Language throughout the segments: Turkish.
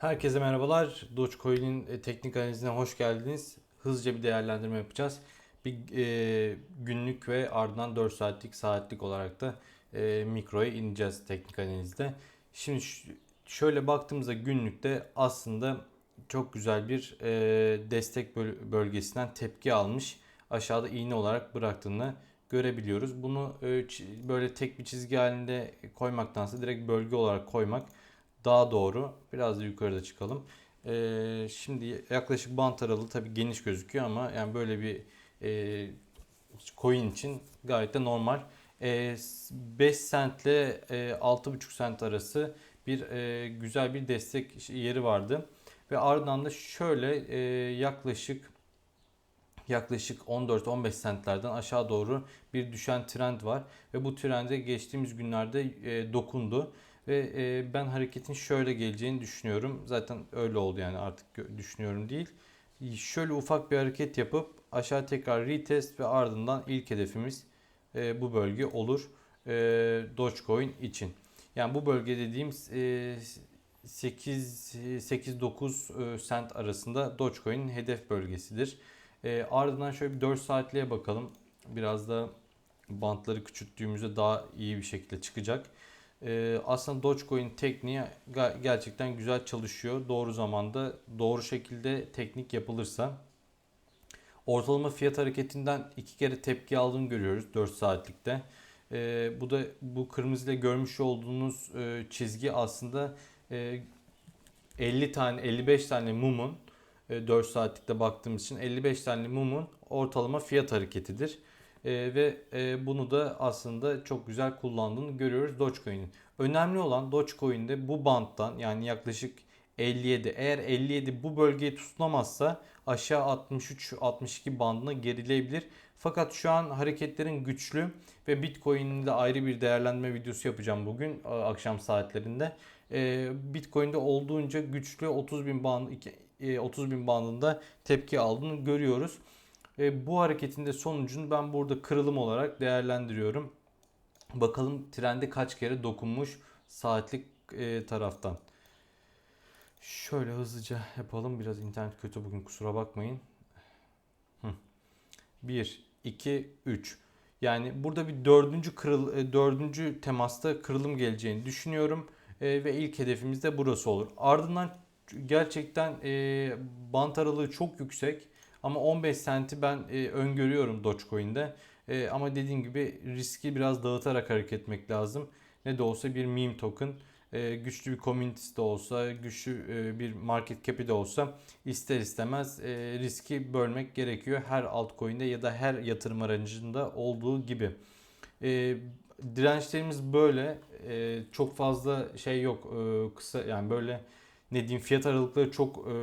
Herkese merhabalar. Dogecoin'in e, teknik analizine hoş geldiniz. Hızlıca bir değerlendirme yapacağız. Bir e, günlük ve ardından 4 saatlik saatlik olarak da e, mikroya ineceğiz teknik analizde. Şimdi şöyle baktığımızda günlükte aslında çok güzel bir e, destek böl- bölgesinden tepki almış. Aşağıda iğne olarak bıraktığını görebiliyoruz. Bunu e, böyle tek bir çizgi halinde koymaktansa direkt bölge olarak koymak daha doğru. Biraz da yukarıda çıkalım. Ee, şimdi yaklaşık bant aralığı tabii geniş gözüküyor ama yani böyle bir e, coin için gayet de normal. E, 5 cent ile e, 6,5 cent arası bir e, güzel bir destek yeri vardı. Ve ardından da şöyle e, yaklaşık yaklaşık 14-15 centlerden aşağı doğru bir düşen trend var. Ve bu trende geçtiğimiz günlerde e, dokundu. Ve e, ben hareketin şöyle geleceğini düşünüyorum. Zaten öyle oldu yani artık düşünüyorum değil. Şöyle ufak bir hareket yapıp aşağı tekrar retest ve ardından ilk hedefimiz e, bu bölge olur. E, Dogecoin için. Yani bu bölge dediğimiz e, 8 8-9 cent arasında Dogecoin'in hedef bölgesidir. E, ardından şöyle bir 4 saatliğe bakalım. Biraz da bantları küçülttüğümüzde daha iyi bir şekilde çıkacak. Ee, aslında Dogecoin tekniği gerçekten güzel çalışıyor. Doğru zamanda, doğru şekilde teknik yapılırsa. Ortalama fiyat hareketinden iki kere tepki aldığını görüyoruz 4 saatlikte. Ee, bu da bu kırmızıyla görmüş olduğunuz e, çizgi aslında e, 50 tane 55 tane mumun e, 4 saatlikte baktığımız için 55 tane mumun ortalama fiyat hareketidir. E, ve e, bunu da aslında çok güzel kullandığını görüyoruz Dogecoin'in. Önemli olan Dogecoin'de bu banttan yani yaklaşık 57 eğer 57 bu bölgeyi tutunamazsa aşağı 63-62 bandına gerileyebilir. Fakat şu an hareketlerin güçlü ve Bitcoin'in de ayrı bir değerlendirme videosu yapacağım bugün akşam saatlerinde. E, Bitcoin'de olduğunca güçlü 30 bin band 30 bin bandında tepki aldığını görüyoruz. E, bu hareketin de sonucunu ben burada kırılım olarak değerlendiriyorum. Bakalım trende kaç kere dokunmuş saatlik e, taraftan. Şöyle hızlıca yapalım. Biraz internet kötü bugün kusura bakmayın. 1, 2, 3. Yani burada bir dördüncü, kırıl, e, dördüncü temasta kırılım geleceğini düşünüyorum. E, ve ilk hedefimiz de burası olur. Ardından gerçekten e, bant aralığı çok yüksek. Ama 15 senti ben e, öngörüyorum Dogecoin'de. E, ama dediğim gibi riski biraz dağıtarak hareket etmek lazım. Ne de olsa bir meme token. E, güçlü bir community'si de olsa, güçlü e, bir market cap'i de olsa ister istemez e, riski bölmek gerekiyor. Her altcoin'de ya da her yatırım aracında olduğu gibi. E, dirençlerimiz böyle. E, çok fazla şey yok. E, kısa yani böyle ne diyeyim fiyat aralıkları çok e,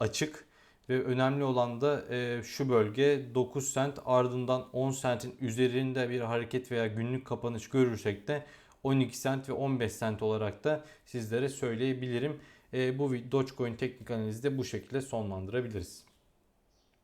açık. Ve önemli olan da e, şu bölge 9 sent ardından 10 sentin üzerinde bir hareket veya günlük kapanış görürsek de 12 sent ve 15 sent olarak da sizlere söyleyebilirim. E, bu Dogecoin teknik analizi de bu şekilde sonlandırabiliriz.